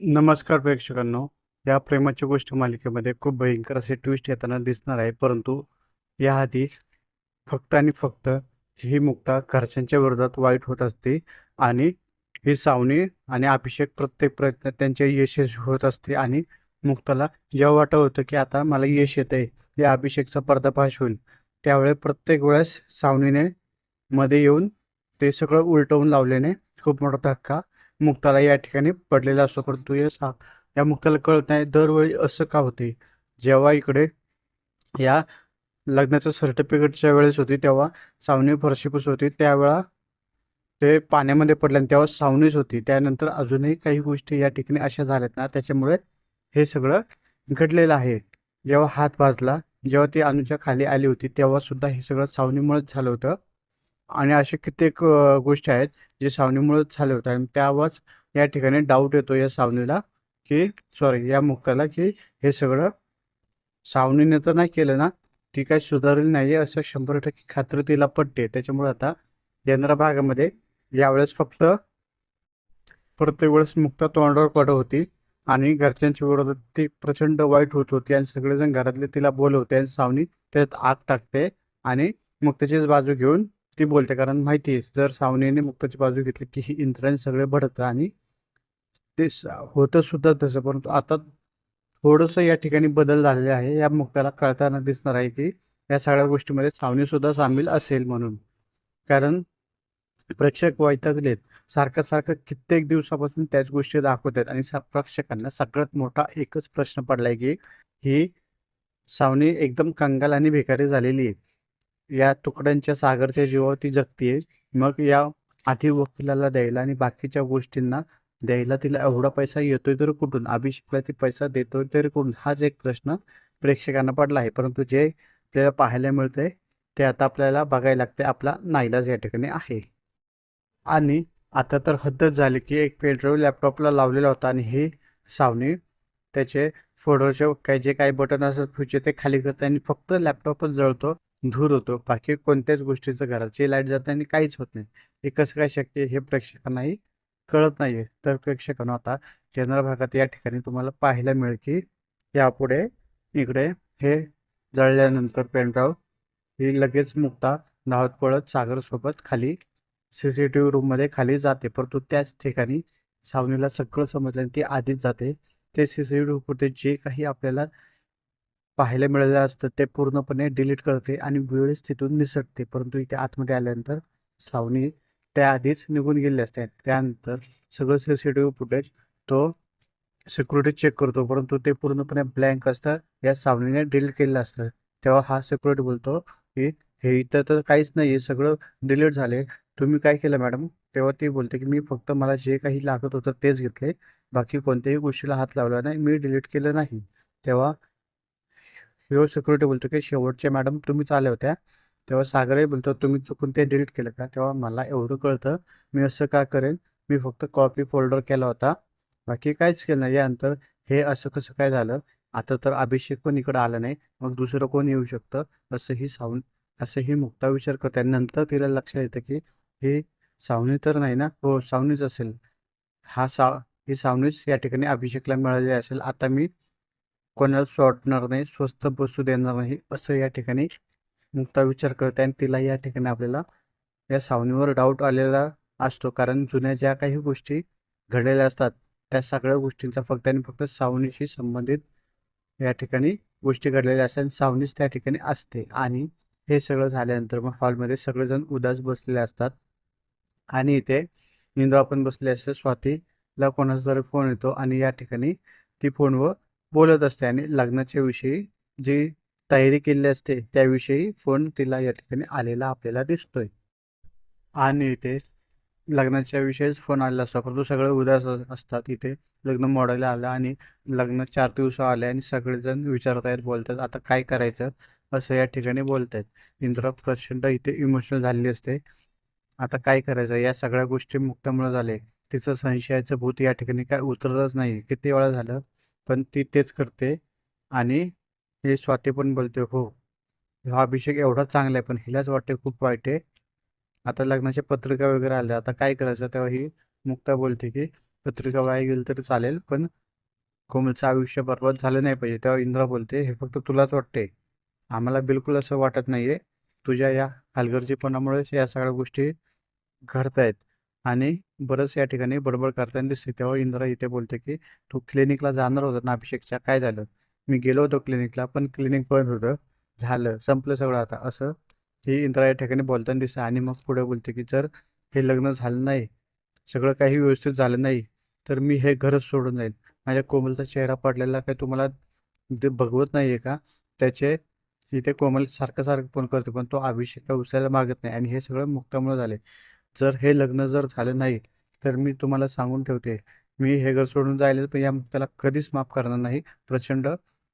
नमस्कार प्रेक्षकांनो या प्रेमाच्या गोष्ट मालिकेमध्ये खूप भयंकर असे ट्विस्ट येताना दिसणार आहे परंतु याआधी फक्त आणि फक्त ही मुक्ता घरच्यांच्या विरोधात वाईट होत असते आणि ही सावनी आणि अभिषेक प्रत्येक प्रयत्न त्यांचे यशस्वी होत असते आणि मुक्ताला जेव्हा वाटत होतं की आता मला यश येत आहे या अभिषेकचा पर्दाफाश होईल त्यावेळेस प्रत्येक वेळेस सावनीने मध्ये येऊन ते सगळं उलटवून लावल्याने खूप मोठा धक्का मुक्ताला या ठिकाणी पडलेला असतो परंतु या सा या मुक्ताला कळत नाही दरवेळी असं का होते? जेव्हा इकडे या लग्नाचं सर्टिफिकेटच्या वेळेस होती तेव्हा सावनी फरशीपूस होती त्यावेळा ते पाण्यामध्ये पडले आणि तेव्हा सावनीच होती. त्यानंतर अजूनही काही गोष्टी या ठिकाणी अशा झाल्यात ना त्याच्यामुळे हे सगळं घडलेलं आहे. जेव्हा हात भाजला जेव्हा ती अनुच्या खाली आली होती तेव्हा सुद्धा हे सगळं सावनीमुळेच झालं होतं. आणि अशा कित्येक गोष्टी आहेत जे सावनीमुळे झाले होते. आणि त्यावरच या ठिकाणी डाऊट येतो या सावनीला की सॉरी या मुक्ताला की हे सगळं सावनीने तर नाही केलं ना ती काय सुधारली नाही आहे असं शंभर टक्के खात्री तिला पटते त्याच्यामुळे आता येणाऱ्या भागामध्ये यावेळेस फक्त प्रत्येक वेळेस मुक्ता तोंडावर पडत होती आणि घरच्यांच्या विरोधात ती प्रचंड वाईट होत होती आणि सगळेजण घरातले तिला बोलवते आणि सावनी त्यात आग टाकते आणि मुक्ताचीच बाजू घेऊन ती बोलते. कारण माहिती आहे जर सावनीने मुक्ताची बाजू घेतली की ही इंद्रायण सगळे भडतं आणि ते होतं सुद्धा तसं. परंतु आता थोडंसं या ठिकाणी बदल झालेला आहे. या मुक्ताला कळताना दिसणार आहे की या सगळ्या गोष्टीमध्ये सावनी सुद्धा सामील असेल म्हणून. कारण प्रेक्षक वैतागलेत. सारखं सारखं कित्येक दिवसापासून त्याच गोष्टी दाखवत आहेत आणि प्रेक्षकांना सगळ्यात मोठा एकच प्रश्न पडलाय की ही सावनी एकदम कंगाल आणि भिकारी झालेली आहे. या तुकड्यांच्या सागरच्या जीवावर ती जगतीये. मग या आधी वकिलाला द्यायला आणि बाकीच्या गोष्टींना द्यायला तिला एवढा पैसा येतोय तर कुठून? अभिषेकला ती पैसा देतोय तरी कुठून? हाच एक प्रश्न प्रेक्षकांना पडला आहे. परंतु जे आपल्याला पाहायला मिळतंय ते आता आपल्याला बघायला लागते आपला नाईलाज या ठिकाणी आहे. आणि आता तर हद्दच झाली की एक पेनड्राईव्ह लॅपटॉपला लावलेला होता आणि हे सावनी त्याचे फोटोचे काही जे काही बटन असतात फ्यूचे ते खाली करते आणि फक्त लॅपटॉपच जळतो. धूर होतो. बाकी कोणत्याच गोष्टीचं घराची लाइट जाते आणि काहीच होत नाही. हे कसं काय शक्य हे प्रेक्षकांनाही कळत नाही तर प्रेक्षकांना आता केंद्र भागात या ठिकाणी तुम्हाला पाहायला मिळेल की यापुढे इकडे हे जळल्यानंतर पेनड्राव ही लगेच मुक्ता धावत पळत सागरसोबत खाली सी सी टी व्ही रूममध्ये खाली जाते. परंतु त्याच ठिकाणी सावनीला सगळं समजलं आणि ती आधीच जाते. ते C C T V footage जे काही आपल्याला पाहायला मिळालं असतं ते पूर्णपणे डिलीट करते आणि वेळेस तिथून निसटते. परंतु इथे आतमध्ये आल्यानंतर सावनी त्याआधीच निघून गेले असते त्यानंतर सगळं C C T V footage तो सिक्युरिटी चेक करतो. परंतु ते पूर्णपणे ब्लँक असतं. या सावनीने डिलीट केलेलं असतं. तेव्हा हा सिक्युरिटी बोलतो की हे इथं तर काहीच नाही आहे सगळं डिलीट झाले. तुम्ही काय केलं मॅडम? तेव्हा ती बोलते की मी फक्त मला जे काही लागत होतं तेच घेतले. बाकी कोणत्याही गोष्टीला हात लावला नाही. मी डिलीट केलं नाही. तेव्हा ह्यो सिक्युरिटी बोलतो की शेवटचे मॅडम तुम्हीच आल्या होत्या. तेव्हा सागरही बोलतो तुम्ही चुकून ते डिलीट केलं का? तेव्हा मला एवढं कळतं मी असं का करेन? मी फक्त कॉपी फोल्डर केला होता. बाकी काहीच केलं नाही. यानंतर हे असं कसं काय झालं? आता तर अभिषेक पण इकडं आला नाही. मग दुसरं कोण येऊ शकतं? असंही सावून असंही मुक्ता विचार करते आणि नंतर तिला लक्षात येतं की हे सावनी तर नाही ना? हो सावनीच असेल. हा साव ही सावनीच या ठिकाणी अभिषेकला मिळाली असेल. आता मी कोणाला सोडणार नाही स्वस्त बसू देणार नाही असं या ठिकाणी मुक्ता विचार करते आणि तिला या ठिकाणी आपल्याला या सावनीवर डाऊट आलेला असतो. कारण जुन्या ज्या काही गोष्टी घडलेल्या असतात त्या सगळ्या गोष्टींचा फक्त आणि फक्त सावनीशी संबंधित या ठिकाणी गोष्टी घडलेल्या असतात आणि सावनीच त्या ठिकाणी असते. आणि हे सगळं झाल्यानंतर मग हॉलमध्ये सगळेजण उदास बसलेले असतात. आणि इथे इंद्रा पण बसले असते. स्वातीला कोणाचा तरी फोन येतो आणि या ठिकाणी ती फोनवर बोलत असते आणि लग्नाच्या विषयी जी तयारी केलेली असते त्याविषयी फोन तिला या ठिकाणी आलेला आपल्याला दिसतोय. आणि इथे लग्नाच्या विषयीच फोन आलेला असतो. परंतु सगळे उदास असतात. इथे लग्न मोडायला आलं आणि लग्न चार दिवस आले आणि सगळेजण विचारत आहेत बोलतात आता काय करायचं? असं या ठिकाणी बोलत आहेत इंद्रा प्रचंड इथे इमोशनल झालेली असते. आता काय करायचं? या सगळ्या गोष्टी मुक्तामुळे झाले तिचं संशयाचं भूत या ठिकाणी काय उतरतच नाही किती वेळा झालं पण ती तेच करते आणि हे स्वाती पण बोलते हो हा अभिषेक एवढा चांगला आहे पण हिलाच वाटते खूप वाईट आहे. आता लग्नाच्या पत्रिका वगैरे आल्या आता काय करायचं? तेव्हा ही मुक्ता बोलते की पत्रिका वाया गेली तरी चालेल पण कोमलचं आयुष्य बरबाद झालं नाही पाहिजे. तेव्हा इंद्रा बोलते हे फक्त तुलाच वाटते. आम्हाला बिलकुल असं वाटत नाहीये. तुझ्या या हलगर्जीपणामुळेच या सगळ्या गोष्टी घडतायत. आणि बरंच या ठिकाणी बडबड करताना दिसते. तेव्हा इंदिरा इथे बोलते की तू क्लिनिकला जाणार होता ना अभिषेकच्या? काय झालं? मी गेलो होतो क्लिनिकला पण क्लिनिक बंद होतं. झालं संपलं सगळं आता. असं ही इंद्रा या ठिकाणी बोलताना दिसते. आणि मग पुढे बोलते की जर हे लग्न झालं नाही सगळं काही व्यवस्थित झालं नाही तर मी हे घरच सोडून जाईल माझ्या कोमलचा चेहरा पडलेला काय तुम्हाला ते नाही आहे का? त्याचे इथे कोमल सारखं सारखं फोन करते पण तो अभिषेकला उचलायला मागत नाही आणि हे सगळं मुक्तामुळे झाले जर हे लग्न जर झालं नाही तर मी तुम्हाला सांगून ठेवते. मी हे घर सोडून जायला पण या मुक्ताला कधीच माफ करणार नाही. प्रचंड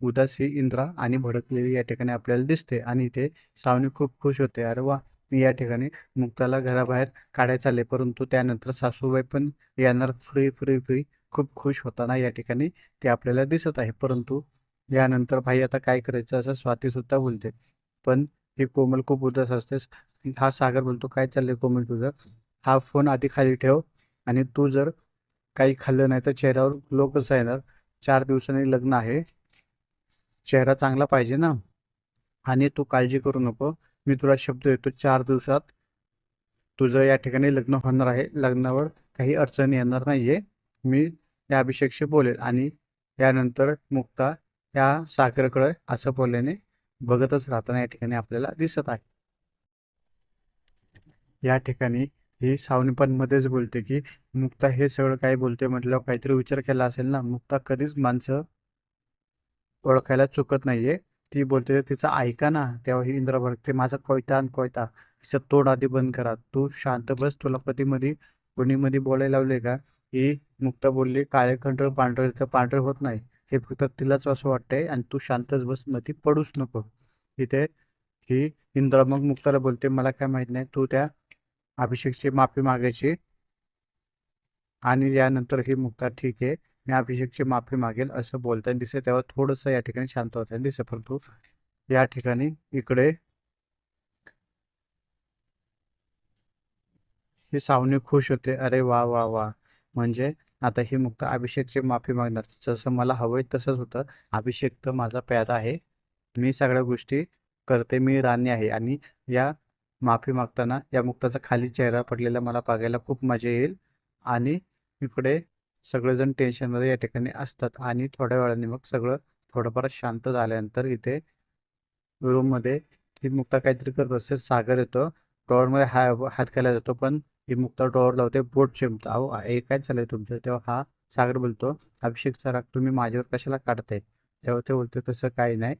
उदासी इंद्रा आणि भडकलेली या ठिकाणी आपल्याला दिसते आणि इथे सावनी खूप खुश होते. अरे वा मी या ठिकाणी मुक्ताला घराबाहेर काढायचं आले परंतु त्यानंतर सासूबाई पण येणार फ्री फ्री फ्री खूप खुश होताना या ठिकाणी ते आपल्याला दिसत आहे. परंतु यानंतर भाई आता काय करायचं? असं स्वाती सुद्धा बोलते. पण ही कोमल खूप उदास असतेस हा सागर बोलतो काय चाललंय कोमल तुझं? हा फोन आधी खाली ठेव आणि तू जर काही खाल्लं नाही तर चेहऱ्यावर ग्लो कसा येणार. चार दिवसांनी लग्न आहे. चेहरा चांगला पाहिजे ना. आणि तू काळजी करू नको. मी तुला शब्द देतो चार दिवसात तुझं या ठिकाणी लग्न होणार आहे. लग्नावर काही अडचणी येणार नाहीये. मी या अभिषेकशी बोलेल आणि यानंतर मुक्ता या सागरकडे असं बोलल्याने बघतच राहताना या ठिकाणी आपल्याला दिसत आहे. या ठिकाणी ही सावनीपण मध्येच बोलते की मुक्ता हे सगळं काय बोलते म्हटल्यावर काहीतरी विचार केला असेल ना मुक्ता कधीच माणसं ओळखायला चुकत नाहीये. ती बोलते तिचं ऐका ना तेव्हा ही इंद्र भडकते माझा कोयता आणि कोयता तिचं तोड आधी बंद करा. तू शांत बस तुला कधी मध्ये कोणी मध्ये बोलायला लावले का? ही मुक्ता बोलली काळे कंट्रोल पांढरे तर पांढरे होत नाही. हे फक्त तिलाच असं वाटतंय आणि तू शांतच बसमध्ये पडूच नको. इथे ही इंद्रा मग मुक्ताला बोलते मला काय माहीत नाही तू त्या अभिषेकची माफी मागायची आणि यानंतर ही मुक्ता ठीक आहे मी अभिषेकची माफी मागेल असं बोलताना दिसते तेव्हा थोडंसं या ठिकाणी शांत होताना दिसते परंतु या ठिकाणी इकडे ही सावनी खुश होते. अरे वा वा वा. म्हणजे आता ही मुक्ता अभिषेकची माफी मागणार. जसं मला हवंय तसंच होतं. अभिषेक तर माझा प्यादा आहे. मी सगळ्या गोष्टी करते. मी राणी आहे. आणि या माफी मागताना या मुक्ताचा खाली चेहरा पडलेला मला बघायला खूप मजा येईल. आणि इकडे सगळेजण टेन्शनमध्ये या ठिकाणी असतात. आणि थोड्या वेळाने मग सगळं थोडंफार शांत झाल्यानंतर इथे रूममध्ये ही मुक्ता काहीतरी करत असते. सागर येतो. टॉवरमध्ये हा हात घालायला जातो. पण ही मुक्ता ड्रॉवर लावते बोट चिमतो अहो हे काय चाललंय तुमचं? तेव्हा हा सागर बोलतो अभिषेकचा राग तुम्ही माझ्यावर कशाला काढताय? तेव्हा ते बोलतो तसं काही नाही.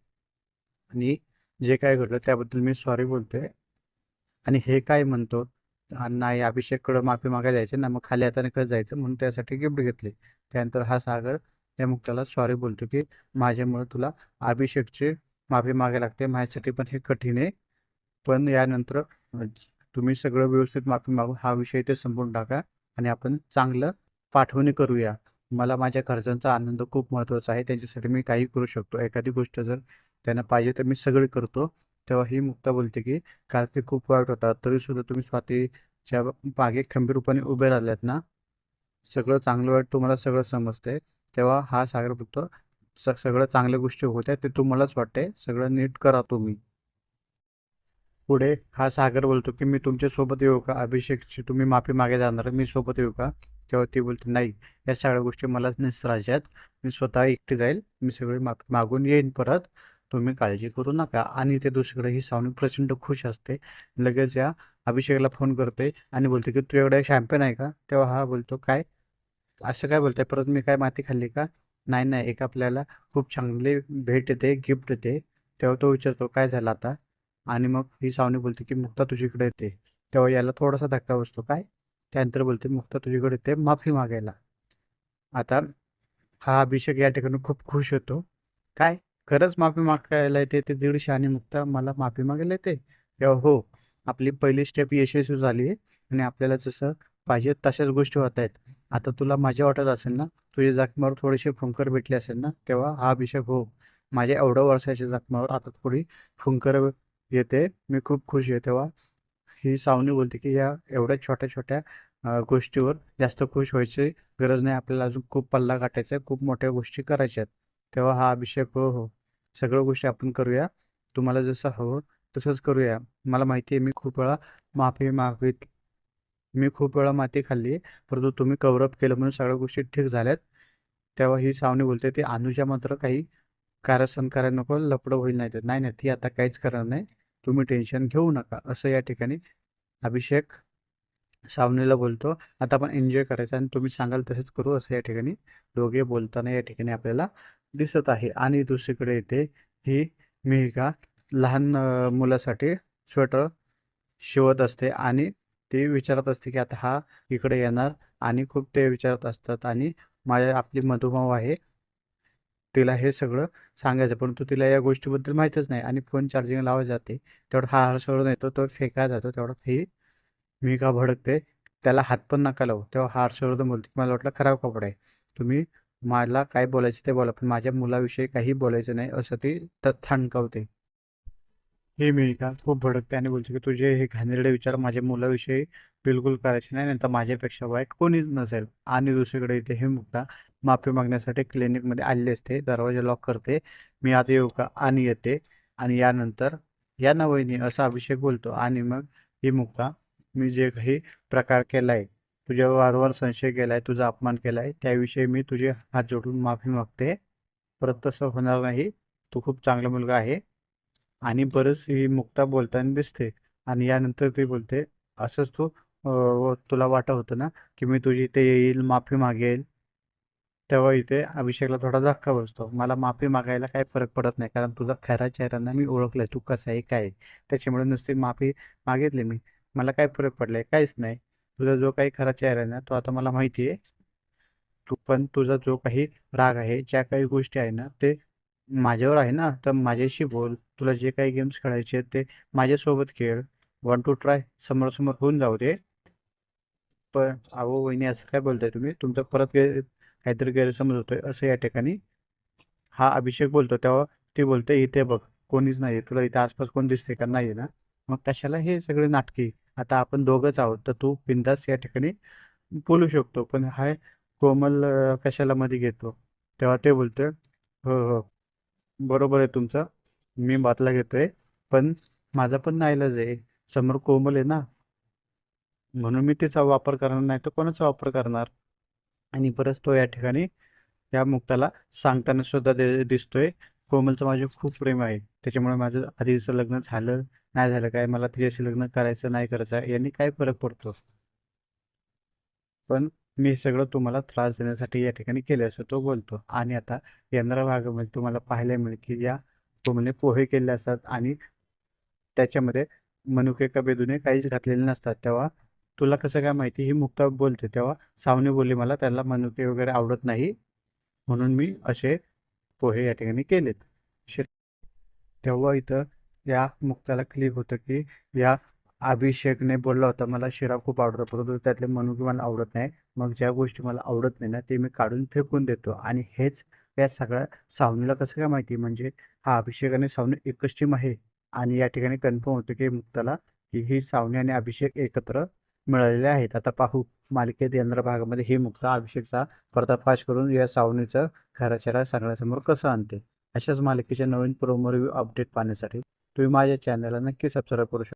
आणि जे काय घडलं त्याबद्दल मी सॉरी बोलतोय. आणि हे काय म्हणतो नाही अभिषेककडं माफी मागायला जायचं ना मग खाली हाताने कसं जायचं? म्हणून त्यासाठी गिफ्ट घेतली. त्यानंतर हा सागर त्या मुक्ताला सॉरी बोलतो की माझ्यामुळे तुला अभिषेकची माफी मागायला लागते माझ्यासाठी पण हे कठीण आहे. पण यानंतर तुम्ही सगळं व्यवस्थित माफी मागू हा विषय ते संपून टाका आणि आपण चांगलं पाठवणी करूया. मला माझ्या घरच्यांचा आनंद खूप महत्त्वाचा आहे. त्यांच्यासाठी मी काही करू शकतो. एखादी गोष्ट जर त्यांना पाहिजे तर मी सगळी करतो. तेव्हा ही मुक्ता बोलते की कार्तिक खूप वाईट होता तरी सुद्धा तुम्ही स्वातीच्या मागे खंबीरपणे उभे राहिल्यात ना? सगळं चांगलं वाईट तुम्हाला सगळं समजते तेव्हा हा सागर बघतो सगळं चांगल्या गोष्टी होत्या ते तुम्हालाच वाटते सगळं नीट करा तुम्ही. पुढे हा सागर बोलतो की मी तुमच्यासोबत येऊ का? अभिषेकची तुम्ही माफी मागे जाणार मी सोबत येऊ का? तेव्हा ती बोलते नाही या सगळ्या गोष्टी मलाच निसरायच्या आहेत. मी स्वतः एकटी जाईल. मी सगळी माफी मागून येईन परत. तुम्ही काळजी करू नका. आणि ते दुसरीकडे ही सावनी प्रचंड खुश असते. लगेच या अभिषेकला फोन करते आणि बोलते की तुझ्याकडे शॅम्पेन आहे का? तेव्हा हा बोलतो काय? असं काय बोलतोय? परत मी काय माती खाल्ली का? नाही नाही एक आपल्याला खूप चांगली भेट येते गिफ्ट येते तेव्हा तो विचारतो काय झालं आता? आणि मग ही सावनी बोलते की मुक्ता तुझीकडे येते. तेव्हा याला थोडासा धक्का बसतो. काय? त्यानंतर बोलते मुक्ता तुझीकडे येते. माफी मागायला. आता हा अभिषेक या ठिकाणी खूप खुश होतो. काय? खरंच माफी मागायला येते ते दीडशे आणि मुक्ता मला माफी मागायला येते? तेव्हा हो आपली पहिली स्टेप यशस्वी झाली आहे. आणि आपल्याला जसं पाहिजे तशाच गोष्टी होत आहेत. आता तुला माझ्या वाटत असेल ना? तुझ्या जखमावर थोडीशी फुंकर भेटले असेल ना? तेव्हा हा अभिषेक हो माझ्या एवढ्या वर्षाच्या जखमावर आता थोडी फुंकर येते. मी खूप खुश आहे तेव्हा. ही सावनी बोलते की या एवढ्या छोट्या छोट्या गोष्टीवर जास्त खुश व्हायची गरज नाही. आपल्याला अजून खूप पल्ला गाठायचा आहे. खूप मोठ्या गोष्टी करायच्या आहेत. तेव्हा हा अभिषेक हो हो. सगळ्या गोष्टी आपण करूया. तुम्हाला जसं हवं तसंच करूया. मला माहिती आहे मी खूप वेळा माफी मागित मी खूप वेळा माती खाल्ली परंतु तुम्ही कव्हरअप केलं म्हणून सगळ्या गोष्टी ठीक झाल्यात. तेव्हा ही सावनी बोलते ती अनुजा मात्र काही कारस्थान करायला नको लपडं होईल नाही तर. नाही नाही ती आता काहीच करणार नाही. तुम्ही टेन्शन घेऊ नका. असं या ठिकाणी अभिषेक सावनीला बोलतो. आता आपण एन्जॉय करायचं आणि तुम्ही सांगाल तसेच करू असं या ठिकाणी दोघे बोलताना या ठिकाणी आपल्याला दिसत आहे. आणि दुसरीकडे येते ही मिहिका लहान मुलासाठी स्वेटर शिवत असते आणि ती विचारत असते की आता हा इकडे येणार. आणि खूप ते विचारत असतात आणि माझ्या आपली मधुमाव आहे. तिला हे सगळं सांगायचं परंतु तिला या गोष्टीबद्दल माहीतच नाही आणि फोन चार्जिंग लावा जाते. तेवढा हा हर्षवर्धन येतो तो फेका जातो तेवढा ही मी का भडकते त्याला हात पण नका लावू. तेव्हा हार सोडून बोलते मला वाटलं खराब कपडा आहे. तुम्ही मला काय बोलायचं ते बोला पण माझ्या मुलाविषयी काही बोलायचं नाही असं ती त ठणकावते हे मिळका खूप भडकते आणि बोलते की तुझे हे घाणेरडे विचार माझ्या मुलाविषयी बिलकुल करायची नाही नंतर माझ्यापेक्षा वाईट कोणीच नसेल. आणि दुसरीकडे इथे हे मुक्ता माफी मागण्यासाठी क्लिनिकमध्ये आलेली असते दरवाजा लॉक करते. मी आता येऊ का? आणि येते. आणि यानंतर या ना वहिनी असा अभिषेक बोलतो. आणि मग ही मुक्ता मी जे काही प्रकार केला आहे तुझ्या वारंवार संशय केला आहे तुझा अपमान केला आहे त्याविषयी मी तुझे हात जोडून माफी मागते. परत तसं होणार नाही. तू खूप चांगला मुलगा आहे. आणि बरंच ही मुक्ता बोलताना दिसते. आणि यानंतर ती बोलते असंच तू तुला वाटत होतं ना की मी तुझी इथे येईल माफी मागेल. तेव्हा इथे अभिषेकला थोडा धक्का बसतो. मला माफी मागायला काही फरक पडत नाही कारण तुझा खरा चेहऱ्यांना मी ओळखलाय. तू कसा आहे काय आहे. त्याच्यामुळे नुसती माफी मागितली मी. मला काय फरक पडलाय काहीच नाही. तुझा जो काही खरा चेहरा आहे ना तो आता मला माहिती आहे. तू पण तुझा जो काही राग आहे ज्या काही गोष्टी आहे ना ते माझ्यावर आहे ना तर माझ्याशी बोल. तुला जे काही गेम्स खेळायचे आहेत ते माझ्यासोबत खेळ. वन टू ट्राय समोरासमोर होऊन जाऊ दे. पण अहो वहिनी असं काय बोलताय तुम्ही? तुमचा परत गैर काहीतरी गैरसमज होतोय असं या ठिकाणी. हा अभिषेक बोलतो तेव्हा ती बोलते इथे बघ कोणीच नाही तुला इथे आसपास कोण दिसते का? नाही ना? मग कशाला हे सगळे नाटकी? आता आपण दोघंच आहोत तर तू बिंदास या ठिकाणी बोलू शकतो. पण हाय कोमल कशाला मध्ये घेतो? तेव्हा ते बोलतोय हो हो बरोबर आहे तुमचं. मी बातला घेतोय. पण माझा पण नाईलाज आहे. समोर कोमल आहे ना म्हणून मी तिचा वापर करणार नाही तर कोणाचा वापर करणार? आणि परत तो या ठिकाणी या मुक्ताला सांगताना सुद्धा दे दिसतोय. कोमलचं माझे खूप प्रेम आहे. त्याच्यामुळे माझं आधीचं लग्न झालं नाही झालं काय? मला तिच्याशी लग्न करायचं नाही करायचं यांनी काय फरक पडतो? पण मी सगळं तुम्हाला त्रास देण्यासाठी या ठिकाणी केले असं तो बोलतो. आणि आता यंत्रा भागामध्ये तुम्हाला पाहायला मिळेल की या कोमलने पोहे केले असतात आणि त्याच्यामध्ये मनुके का बेदुने काहीच घातलेले नसतात तेव्हा. तुला कसं काय माहिती? ही मुक्ता बोलते तेव्हा सावनी बोलली मला त्याला मनुके वगैरे आवडत नाही. म्हणून मी असे पोहे या ठिकाणी केलेत. शे- तेव्हा इथं या मुक्ताला क्लिक होतं की या अभिषेकने बोलला होता मला शिरा खूप आवडतो परंतु त्यातले मनुके मला आवडत नाही. मग ज्या गोष्टी मला आवडत नाही ना ते मी काढून फेकून देतो. आणि हेच या सगळ्या सावनीला कसं काय माहिती? म्हणजे हा अभिषेक आणि सावनी एकच टीम आहे. आणि या ठिकाणी कन्फर्म होतं की मुक्ताला की ही सावनी आणि अभिषेक एकत्र मिळालेले आहेत. आता पाहू मालिकेत यंत्र भागामध्ये ही मुक्ता अभिषेकचा पर्दाफाश करून या सावनीचं घराच्या सगळ्यासमोर कसं आणते अशाच मालिकेच्या नवीन प्रोमो रिव्ह्यू अपडेट पाहण्यासाठी तुम्ही माझ्या चॅनलला नक्की सबस्क्राईब करू शकता.